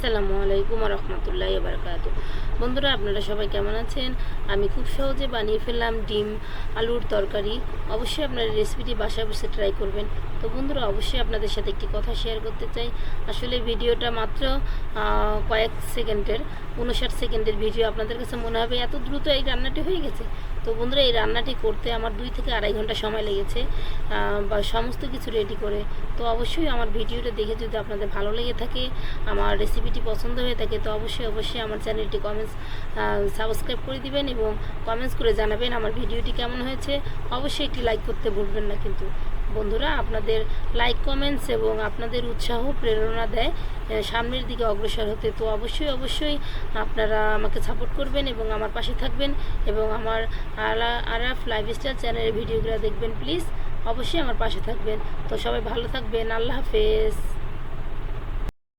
আসসালামু আলাইকুম রহমতুল্লাহ বারকাত বন্ধুরা, আপনারা সবাই কেমন আছেন? আমি খুব সহজে বানিয়ে ফেললাম ডিম, আলুর তরকারি। অবশ্যই আপনারা রেসিপিটি বাসায় বসে ট্রাই করবেন। তো বন্ধুরা, অবশ্যই আপনাদের সাথে একটি কথা শেয়ার করতে চাই। আসলে ভিডিওটা মাত্র কয়েক সেকেন্ডের, উনষাট সেকেন্ডের ভিডিও আপনাদের কাছে মনে হবে এত দ্রুত এই রান্নাটি হয়ে গেছে। তো বন্ধুরা, এই রান্নাটি করতে আমার দুই থেকে আড়াই ঘণ্টা সময় লেগেছে বা সমস্ত কিছু রেডি করে। তো অবশ্যই আমার ভিডিওটা দেখে যদি আপনাদের ভালো লেগে থাকে, আমার রেসিপিটি পছন্দ হয়ে থাকে, তো অবশ্যই অবশ্যই আমার চ্যানেলটি কমেন্টস সাবস্ক্রাইব করে দিবেন এবং কমেন্টস করে জানাবেন আমার ভিডিওটি কেমন হয়েছে। অবশ্যই একটি লাইক করতে ভুলবেন না কিন্তু। বন্ধুরা, আপনাদের লাইক কমেন্টস এবং আপনাদের উৎসাহ, প্রেরণা দেয় সামনের দিকে অগ্রসর হতে। তো অবশ্যই অবশ্যই আপনারা আমাকে সাপোর্ট করবেন এবং আমার পাশে থাকবেন এবং আমার আলা, আরাফ লাইফস্টাইল চ্যানেলের ভিডিওগুলো দেখবেন প্লিজ অবশ্যই আমার পাশে থাকবেন। তো সবাই ভালো থাকবেন। আল্লাহ হাফেজ।